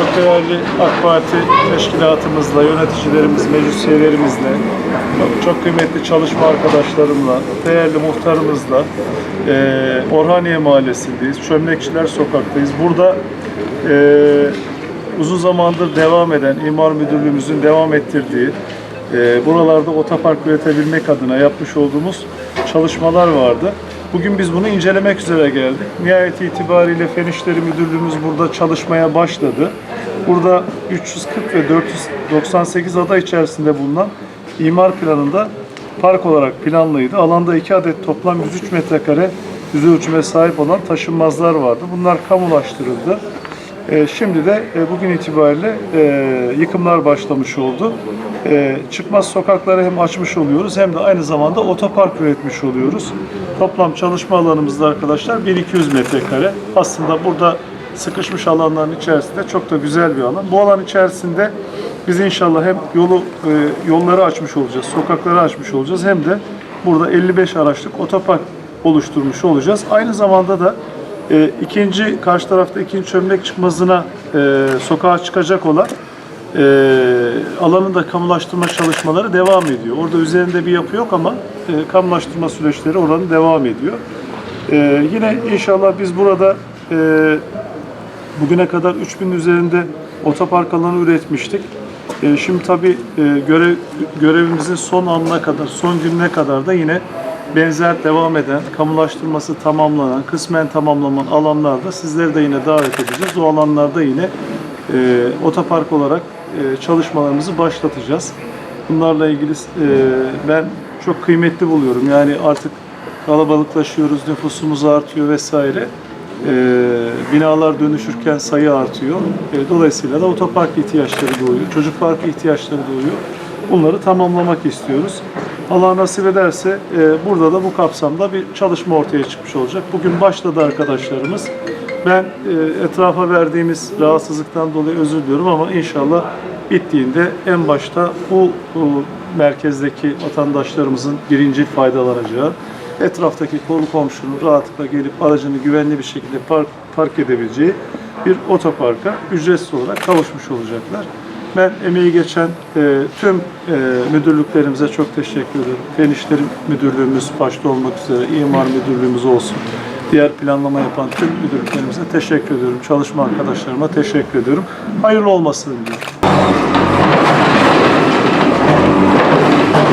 çok değerli AK Parti teşkilatımızla, yöneticilerimiz, meclis üyelerimizle, çok, kıymetli çalışma arkadaşlarımla, değerli muhtarımızla e, Orhaniye Mahallesi'ndeyiz. Çömlekçiler Sokak'tayız. Burada e, uzun zamandır devam eden İmar Müdürlüğümüzün devam ettirdiği e, buralarda otopark üretebilmek adına yapmış olduğumuz çalışmalar vardı. Bugün biz bunu incelemek üzere geldik. Nihayet itibariyle Fen İşleri Müdürlüğümüz burada çalışmaya başladı. Burada 340 ve 498 ada içerisinde bulunan imar planında park olarak planlıydı. Alanda 2 adet toplam 103 metrekare yüz ölçüme sahip olan taşınmazlar vardı. Bunlar kamulaştırıldı. E, Şimdi de e, bugün itibariyle e, yıkımlar başlamış oldu. Çıkmaz sokakları hem açmış oluyoruz hem de aynı zamanda otopark üretmiş oluyoruz. Toplam çalışma alanımızda arkadaşlar 1200 metrekare. Aslında burada sıkışmış alanların içerisinde çok da güzel bir alan. Bu alan içerisinde biz inşallah hem yolu yolları açmış olacağız, sokakları açmış olacağız hem de burada 55 araçlık otopark oluşturmuş olacağız. Aynı zamanda da e, ikinci karşı tarafta ikinci çömlek çıkmazına e, sokağa çıkacak olan e, alanın da kamulaştırma çalışmaları devam ediyor. Orada üzerinde bir yapı yok ama e, kamulaştırma süreçleri oranın devam ediyor. E, yine inşallah biz burada e, bugüne kadar 3000 üzerinde otopark alanı üretmiştik. E, şimdi tabii e, görev, görevimizin son anına kadar, son gününe kadar da yine benzer devam eden, kamulaştırması tamamlanan, kısmen tamamlanan alanlarda sizleri de yine davet edeceğiz. O alanlarda yine e, otopark olarak e, çalışmalarımızı başlatacağız. Bunlarla ilgili e, ben çok kıymetli buluyorum. Yani artık kalabalıklaşıyoruz, nüfusumuz artıyor vesaire. E, binalar dönüşürken sayı artıyor. E, dolayısıyla da otopark ihtiyaçları doğuyor, çocuk parkı ihtiyaçları doğuyor. Bunları tamamlamak istiyoruz. Allah nasip ederse e, burada da bu kapsamda bir çalışma ortaya çıkmış olacak. Bugün başladı arkadaşlarımız. Ben e, etrafa verdiğimiz rahatsızlıktan dolayı özür diliyorum ama inşallah bittiğinde en başta bu, bu merkezdeki vatandaşlarımızın birinci faydalanacağı, etraftaki konu komşunun rahatlıkla gelip aracını güvenli bir şekilde park, park edebileceği bir otoparka ücretsiz olarak kavuşmuş olacaklar. Ben emeği geçen e, tüm e, müdürlüklerimize çok teşekkür ederim. Fen Müdürlüğümüz başta olmak üzere İmar Müdürlüğümüz olsun. Diğer planlama yapan tüm müdürlüklerimize teşekkür ediyorum. Çalışma arkadaşlarıma teşekkür ediyorum. Hayırlı olmasını diliyorum.